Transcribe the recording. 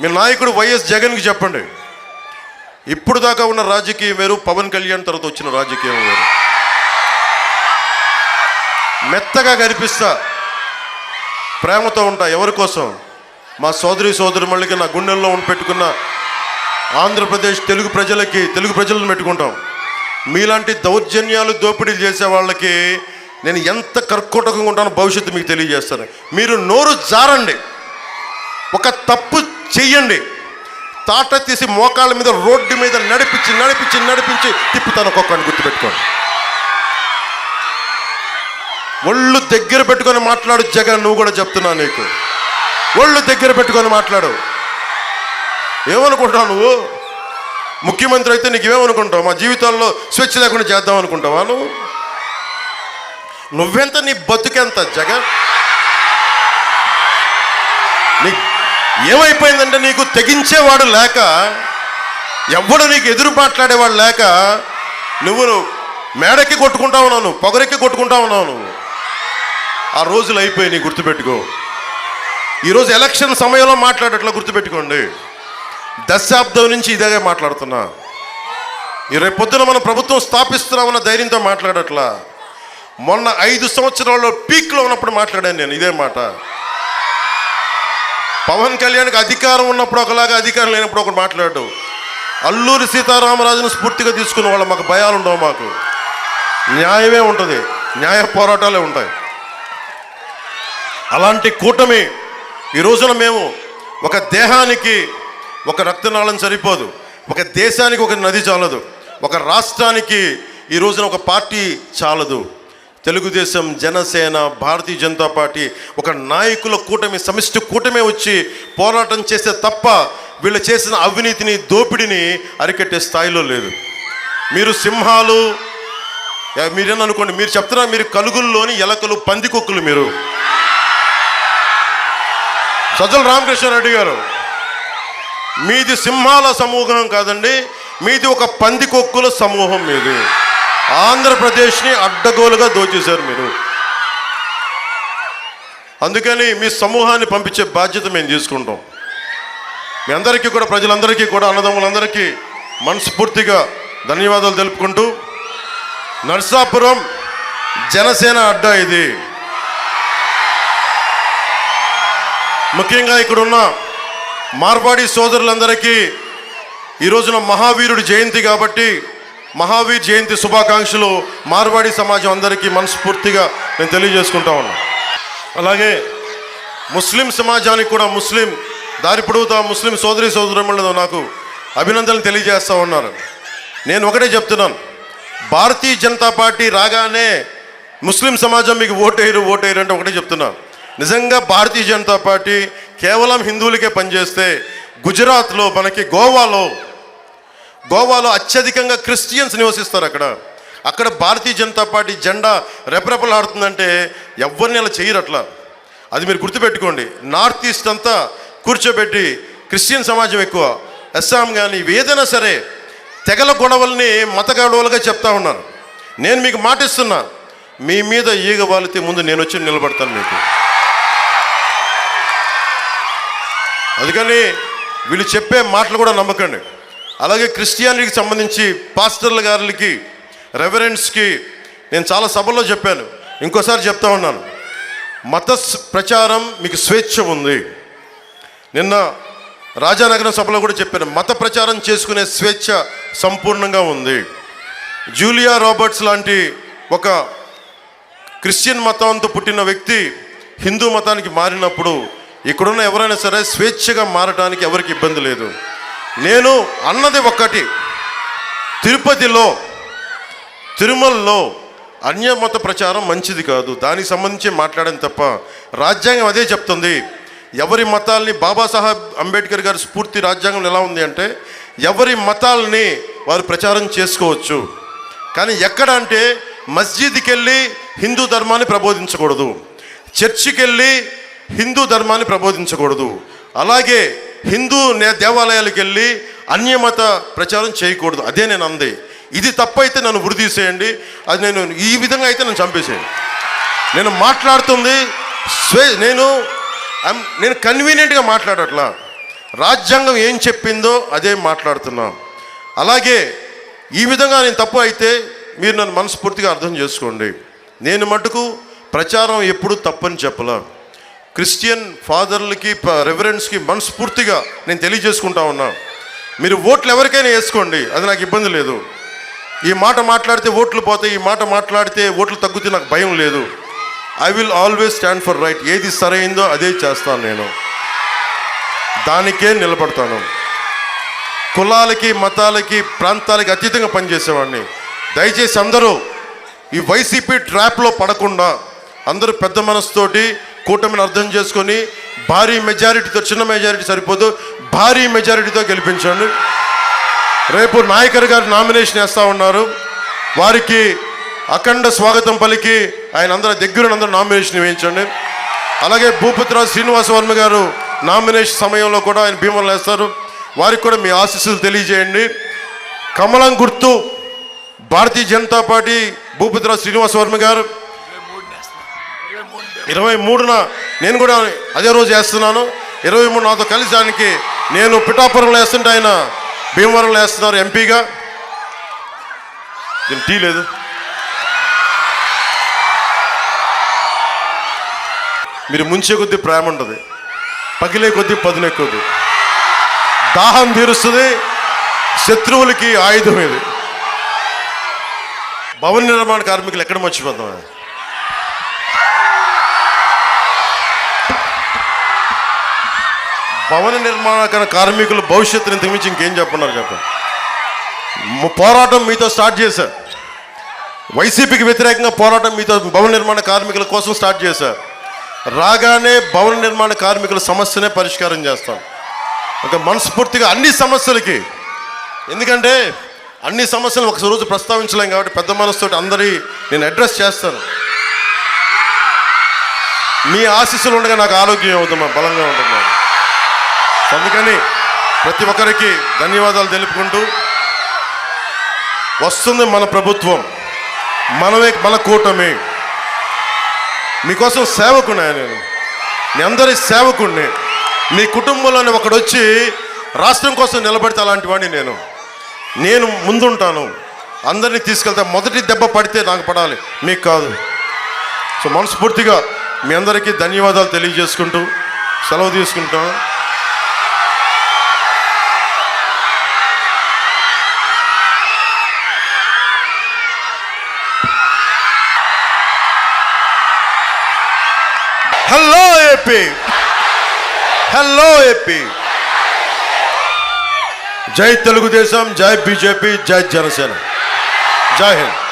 మీ నాయకుడు వైఎస్ జగన్కి చెప్పండి. ఇప్పుడు దాకా ఉన్న రాజకీయం వేరు పవన్ కళ్యాణ్ తర్వాత వచ్చిన రాజకీయం వేరు. మెత్తగా కనిపిస్తా. ప్రేమతో ఉంటా ఎవరి కోసం? మా సోదరి సోదరి మళ్ళీ నా గుండెల్లో ఉండి పెట్టుకున్న ఆంధ్రప్రదేశ్ తెలుగు ప్రజలకి తెలుగు ప్రజలను పెట్టుకుంటాం. మీలాంటి దౌర్జన్యాలు దోపిడీలు చేసే వాళ్ళకి నేను ఎంత కర్కోటకంగా ఉంటానో భవిష్యత్తు మీకు తెలియజేస్తాను. మీరు నోరు జారండి. ఒక తప్పు చెయ్యండి. తాట తీసి మోకాళ్ళ మీద రోడ్డు మీద నడిపించి నడిపించి నడిపించి తిప్పుతాను ఒక్కొక్కని గుర్తుపెట్టుకోండి. ఒళ్ళు దగ్గర పెట్టుకొని మాట్లాడు జగన్ నువ్వు కూడా చెప్తున్నా నీకు. ఒళ్ళు దగ్గర పెట్టుకొని మాట్లాడు. ఏమనుకుంటావు నువ్వు? ముఖ్యమంత్రి అయితే నీకేమనుకుంటావు మా జీవితాల్లో స్వేచ్ఛ లేకుండా చేద్దాం అనుకుంటావా నువ్వు? నువ్వెంత నీ బతుకెంత జగన్? నీ ఏమైపోయిందంటే నీకు తెగించేవాడు లేక ఎవ్వడు నీకు ఎదురు మాట్లాడేవాడు లేక నువ్వు మేడకి కొట్టుకుంటా ఉన్నావు నువ్వు పొగరెక్కి కొట్టుకుంటా ఉన్నావు నువ్వు. ఆ రోజులు అయిపోయి నీ గుర్తుపెట్టుకో. ఈరోజు ఎలక్షన్ సమయంలో మాట్లాడేట్లా గుర్తుపెట్టుకోండి. దశాబ్దం నుంచి ఇదే మాట్లాడుతున్నా. ఈ రేపు పొద్దున మనం ప్రభుత్వం స్థాపిస్తున్నామన్న ధైర్యంతో మాట్లాడట్లా. మొన్న ఐదు సంవత్సరాల్లో పీక్లో ఉన్నప్పుడు మాట్లాడాను నేను ఇదే మాట. పవన్ కళ్యాణ్కి అధికారం ఉన్నప్పుడు ఒకలాగా అధికారం లేనప్పుడు ఒకటి మాట్లాడు. అల్లూరి సీతారామరాజును స్ఫూర్తిగా తీసుకున్న వాళ్ళు మాకు భయాలు ఉండవు మాకు. న్యాయమే ఉంటుంది. న్యాయ పోరాటాలే ఉంటాయి. అలాంటి కూటమి ఈ రోజున మేము ఒక దేహానికి ఒక రక్తనాళం సరిపోదు. ఒక దేశానికి ఒక నది చాలదు. ఒక రాష్ట్రానికి ఈ రోజున ఒక పార్టీ చాలదు. తెలుగుదేశం జనసేన భారతీయ జనతా పార్టీ ఒక నాయకుల కూటమి సమిష్టి కూటమే వచ్చి పోరాటం చేస్తే తప్ప వీళ్ళు చేసిన అవినీతిని దోపిడిని అరికట్టే స్థాయిలో లేదు. మీరు సింహాలు మీరేననుకోండి మీరు చెప్తున్నారు మీరు కలుగుల్లోని ఎలకలు పందికొక్కులు మీరు. సజ్జల రామకృష్ణారెడ్డి గారు మీది సింహాల సమూహం కాదండి మీది ఒక పందికొక్కుల సమూహం మీది. ఆంధ్రప్రదేశ్ని అడ్డగోలుగా దోచేశారు మీరు. అందుకని మీ సమూహాన్ని పంపించే బాధ్యత మేము తీసుకుంటాం. మీ అందరికీ కూడా ప్రజలందరికీ కూడా అన్నదమ్ములందరికీ మనస్ఫూర్తిగా ధన్యవాదాలు తెలుపుకుంటూ నర్సాపురం జనసేన అడ్డా ఇది. ముఖ్యంగా ఇక్కడున్న మార్వాడి సోదరులందరికీ ఈ రోజున మహావీరుడి జయంతి కాబట్టి మహావీర్ జయంతి శుభాకాంక్షలు మార్వాడి సమాజం అందరికీ మనస్ఫూర్తిగా నేను తెలియజేసుకుంటా ఉన్నాను అలాగే ముస్లిం సమాజానికి కూడా ముస్లిం దారి పొడుగుతా ముస్లిం సోదరి సోదరులు నాకు అభినందనలు తెలియజేస్తూ ఉన్నారు. నేను ఒకటే చెప్తున్నాను. భారతీయ జనతా పార్టీ రాగానే ముస్లిం సమాజం మీకు ఓటేయరు ఓటేయరు అంటే ఒకటే చెప్తున్నాను నిజంగా భారతీయ జనతా పార్టీ కేవలం హిందువులకే పనిచేస్తే గుజరాత్లో మనకి గోవాలో గోవాలో అత్యధికంగా క్రిస్టియన్స్ నివసిస్తారు అక్కడ. అక్కడ భారతీయ జనతా పార్టీ జెండా రెపరెపలాడుతుందంటే ఎవరిని అలా చేయరు అట్లా. అది మీరు గుర్తుపెట్టుకోండి. నార్త్ ఈస్ట్ అంతా కూర్చోబెట్టి క్రిస్టియన్ సమాజం ఎక్కువ. అస్సాం కానీ ఏదైనా సరే తెగల గొడవల్ని మత గొడవలుగా చెప్తా ఉన్నారు. నేను మీకు మాటిస్తున్నా మీ మీద ఈగ వాలితే ముందు నేను వచ్చి నిలబడతాను మీకు. అందుకని వీళ్ళు చెప్పే మాటలు కూడా నమ్మకండి. అలాగే క్రిస్టియానిటీకి సంబంధించి పాస్టర్ల గారికి రెవరెన్స్కి నేను చాలా సభల్లో చెప్పాను. ఇంకోసారి చెప్తా ఉన్నాను. మత స్- ప్రచారం మీకు స్వేచ్ఛ ఉంది. నిన్న రాజానగరం సభలో కూడా చెప్పాను మత ప్రచారం చేసుకునే స్వేచ్ఛ సంపూర్ణంగా ఉంది. జూలియా రాబర్ట్స్ లాంటి ఒక క్రిస్టియన్ మతంతో పుట్టిన వ్యక్తి హిందూ మతానికి మారినప్పుడు ఇక్కడున్న ఎవరైనా సరే స్వేచ్ఛగా మారడానికి ఎవరికి ఇబ్బంది లేదు. నేను అన్నది ఒక్కటి. తిరుపతిలో తిరుమలలో అన్యమత ప్రచారం మంచిది కాదు. దానికి సంబంధించి మాట్లాడడం తప్ప రాజ్యాంగం అదే చెప్తుంది. ఎవరి మతాల్ని బాబాసాహెబ్ అంబేద్కర్ గారి స్ఫూర్తి రాజ్యాంగం ఎలా ఉంది అంటే ఎవరి మతాల్ని వారు ప్రచారం చేసుకోవచ్చు. కానీ ఎక్కడ అంటే మస్జిద్కి వెళ్ళి హిందూ ధర్మాన్ని ప్రబోధించకూడదు. చర్చికి వెళ్ళి హిందూ ధర్మాన్ని ప్రబోధించకూడదు. అలాగే హిందూ నే- దేవాలయాలకు వెళ్ళి అన్యమత ప్రచారం చేయకూడదు. అదే నేను అంది. ఇది తప్పైతే నన్ను ఉరి తీసేయండి అది నేను ఈ విధంగా అయితే నన్ను చంపేసేయండి. నేను మాట్లాడుతుంది స్వే నేను నేను కన్వీనియంట్గా మాట్లాడట్లా. రాజ్యాంగం ఏం చెప్పిందో అదే మాట్లాడుతున్నా. అలాగే ఈ విధంగా నేను తప్పు అయితే మీరు నన్ను మనస్ఫూర్తిగా అర్థం చేసుకోండి. నేను మటుకు ప్రచారం ఎప్పుడూ తప్పని చెప్పలా. క్రిస్టియన్ ఫాదర్లకి రెఫరెన్స్కి మనస్ఫూర్తిగా నేను తెలియజేసుకుంటా ఉన్నా. మీరు ఓట్లు ఎవరికైనా వేసుకోండి అది నాకు ఇబ్బంది లేదు. ఈ మాట మాట్లాడితే ఓట్లు పోతాయి ఈ మాట మాట్లాడితే ఓట్లు తగ్గితే నాకు భయం లేదు. I will always stand for right ఏది సరైందో అదే చేస్తాను నేను. దానికే నిలబడతాను. కులాలకి మతాలకి ప్రాంతాలకి అతీతంగా పనిచేసేవాడిని. దయచేసి అందరూ ఈ వైసీపీ ట్రాప్లో పడకుండా అందరూ పెద్ద మనసుతోటి కూటమిని అర్థం చేసుకొని భారీ మెజారిటీతో చిన్న మెజారిటీ సరిపోదు భారీ మెజారిటీతో గెలిపించండి. రేపు నాయకర్ గారు నామినేషన్ వేస్తూ ఉన్నారు. వారికి అఖండ స్వాగతం పలికి ఆయన అందరి దగ్గర అందరూ నామినేషన్ వేయించండి. అలాగే భూపతిరాజు శ్రీనివాస వర్మ గారు నామినేషన్ సమయంలో కూడా ఆయన భీమలు వేస్తారు. వారికి కూడా మీ ఆశీస్సులు తెలియజేయండి. కమలం గుర్తు భారతీయ జనతా పార్టీ భూపతిరాజు శ్రీనివాస వర్మ గారు ఇరవై మూడున నేను కూడా అదే రోజు వేస్తున్నాను. ఇరవై మూడు నాతో కలిసి దానికి నేను పిఠాపురంలో వేస్తుంటే ఆయన భీమవరంలో వేస్తున్నారు ఎంపీగా. దీని టీ లేదు. మీరు ముంచే కొద్దీ ప్రేమ ఉంటుంది. పగిలే కొద్దీ పదునెక్కుద్ది దాహం తీరుస్తుంది. శత్రువులకి ఆయుధం ఇది. భవన నిర్మాణ కార్మికులు ఎక్కడ మర్చిపోతాం? భవన నిర్మాణ కార్మికుల భవిష్యత్తుని ఇంతకుమించి ఇంకేం చెప్పన్నారు చెప్పండి? పోరాటం మీతో స్టార్ట్ చేశారు. వైసీపీకి వ్యతిరేకంగా పోరాటం మీతో భవన నిర్మాణ కార్మికుల కోసం స్టార్ట్ చేశారు. రాగానే భవన నిర్మాణ కార్మికుల సమస్యనే పరిష్కారం చేస్తాం. ఒక మనస్ఫూర్తిగా అన్ని సమస్యలకి ఎందుకంటే అన్ని సమస్యలు ఒక రోజు ప్రస్తావించలేం కాబట్టి పెద్ద మనసుతో అందరి నేను అడ్రస్ చేస్తాను. మీ ఆశీస్సులు ఉండగా నాకు ఆరోగ్యం అవుతుందా బలంగా ఉంటుంది. అందుకని ప్రతి ఒక్కరికి ధన్యవాదాలు తెలుపుకుంటూ వస్తుంది మన ప్రభుత్వం మనమే మన కూటమి. మీకోసం సేవకున్నా నేను. మీ అందరి సేవకుణ్ణి. మీ కుటుంబంలోని ఒకడు వచ్చి రాష్ట్రం కోసం నిలబడితే అలాంటి వాడిని నేను. నేను ముందుంటాను. అందరినీ తీసుకెళ్తా మొదటి దెబ్బ పడితే నాకు పడాలి. మీకు కాదు. సో మనస్ఫూర్తిగా మీ అందరికీ ధన్యవాదాలు తెలియజేసుకుంటూ సెలవు తీసుకుంటాను హలో ఏపీ హలో ఏపీ జై తెలుగుదేశం జై బీజేపీ జై జనసేన. జై హింద్.